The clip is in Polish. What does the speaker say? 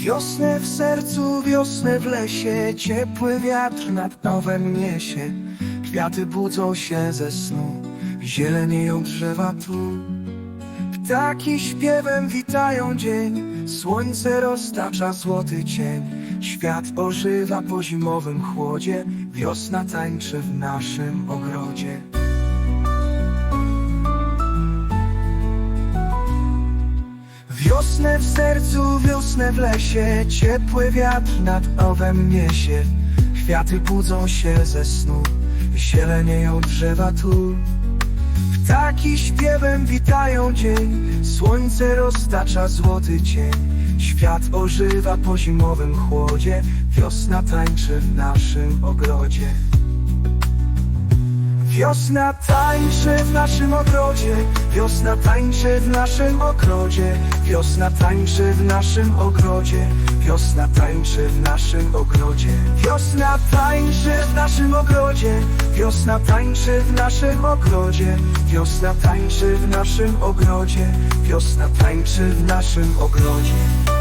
Wiosnę w sercu, wiosnę w lesie, ciepły wiatr nad nowem niesie. Kwiaty budzą się ze snu, zielenieją drzewa tu. Ptaki śpiewem witają dzień, słońce roztacza złoty cień. Świat ożywa po zimowym chłodzie, wiosna tańczy w naszym ogrodzie. Wiosnę w sercu, wiosnę w lesie, ciepły wiatr nad owem niesie. Kwiaty budzą się ze snu, zielenieją drzewa tu. Ptaki śpiewem witają dzień, słońce roztacza złoty cień. Świat ożywa po zimowym chłodzie, wiosna tańczy w naszym ogrodzie. Wiosna tańczy w naszym ogrodzie, wiosna tańczy w naszym ogrodzie, wiosna tańczy w naszym ogrodzie, wiosna tańczy w naszym ogrodzie, wiosna tańczy w naszym ogrodzie, wiosna tańczy w naszym ogrodzie, wiosna tańczy w naszym ogrodzie, wiosna tańczy w naszym ogrodzie.